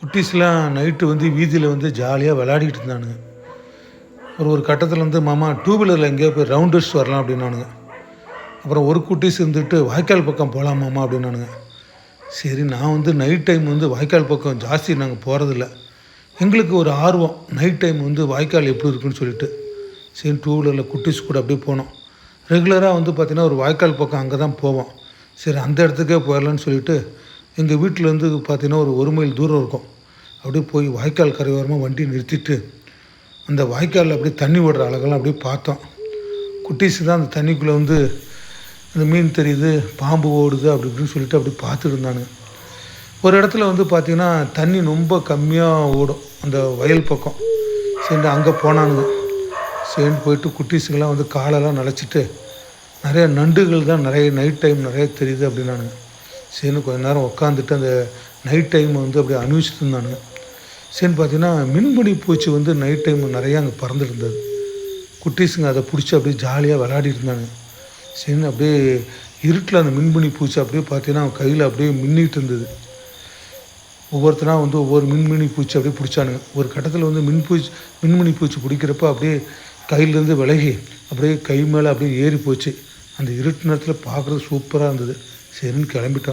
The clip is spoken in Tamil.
குட்டீஸ்லாம் நைட்டு வந்து வீதியில் வந்து ஜாலியாக விளையாடிக்கிட்டு இருந்தானுங்க. ஒரு ஒரு கட்டத்தில் வந்து மாமா டூ வீலரில் எங்கேயோ போய் ரவுண்ட் அடிச்சு வரலாம் அப்படின்னானுங்க. அப்புறம் ஒரு குட்டீஸ் இருந்துட்டு வாய்க்கால் பக்கம் போகலாம் மாமா அப்படின்னானுங்க. சரி நான் வந்து நைட் டைம் வந்து வாய்க்கால் பக்கம் ஜாஸ்தி நாங்கள் போகிறதில்ல எங்களுக்கு ஒரு ஆர்வம் நைட் டைம் வந்து வாய்க்கால் எப்படி இருக்குன்னு சொல்லிட்டு. சரி டூ வீலரில் குட்டீஸ் கூட அப்படியே போனோம். ரெகுலராக வந்து பார்த்திங்கன்னா ஒரு வாய்க்கால் பக்கம் அங்கே தான் போவோம். சரி அந்த இடத்துக்கே போயிடலான்னு சொல்லிட்டு எங்கள் வீட்டிலேருந்து பார்த்தீங்கன்னா ஒரு ஒரு மைல் தூரம் இருக்கும். அப்படியே போய் வாய்க்கால் கரையோரமாக வண்டி நிறுத்திட்டு அந்த வாய்க்காலில் அப்படியே தண்ணி விடுற அழகெல்லாம் அப்படியே பார்த்தோம். குட்டீஸ் தான் அந்த தண்ணிக்குள்ளே வந்து அந்த மீன் தெரியுது பாம்பு ஓடுது அப்படி இப்படின்னு சொல்லிட்டு அப்படி பார்த்துட்டு இருந்தாங்க ஒரு இடத்துல வந்து பார்த்திங்கன்னா தண்ணி ரொம்ப கம்மியாக ஓடும் அந்த வயல் பக்கம். சரி அங்கே போனானுங்க. சரின்னு போயிட்டு குட்டீஸுங்கெல்லாம் வந்து காலெல்லாம் நனைச்சிட்டு நிறைய நண்டுகள் தான் நிறைய நைட் டைம் நிறைய தெரியுது அப்படின்னானுங்க. சரின்னு கொஞ்ச நேரம் உட்காந்துட்டு அந்த நைட் டைம் வந்து அப்படியே அனுபவிச்சுட்டு இருந்தானுங்க சரின்னு பார்த்தீங்கன்னா மின்மணி பூச்சி வந்து நைட் டைம் நிறையா அங்கே பறந்துட்டு இருந்தது குட்டீஸுங்க அதை பிடிச்சி அப்படியே ஜாலியாக விளையாடிட்டு இருந்தாங்க. சரின்னு அப்படியே இருட்டில் அந்த மின்மணி பூச்சி அப்படியே பார்த்தீங்கன்னா அவன் கையில் அப்படியே மின்னிட்டு இருந்தது. ஒவ்வொருத்தனா வந்து ஒவ்வொரு மின்மினி பூச்சி அப்படியே பிடிச்சானுங்க. ஒரு கட்டத்தில் வந்து மின் பூச்சி மின்மினி பூச்சி பிடிக்கிறப்ப அப்படியே கையிலேருந்து விலகி அப்படியே கை மேலே அப்படியே ஏறி போச்சு. அந்த இருட்டு நேரத்தில் பார்க்குறது சூப்பராக இருந்தது. சரின்னு கிளம்பிட்டோம்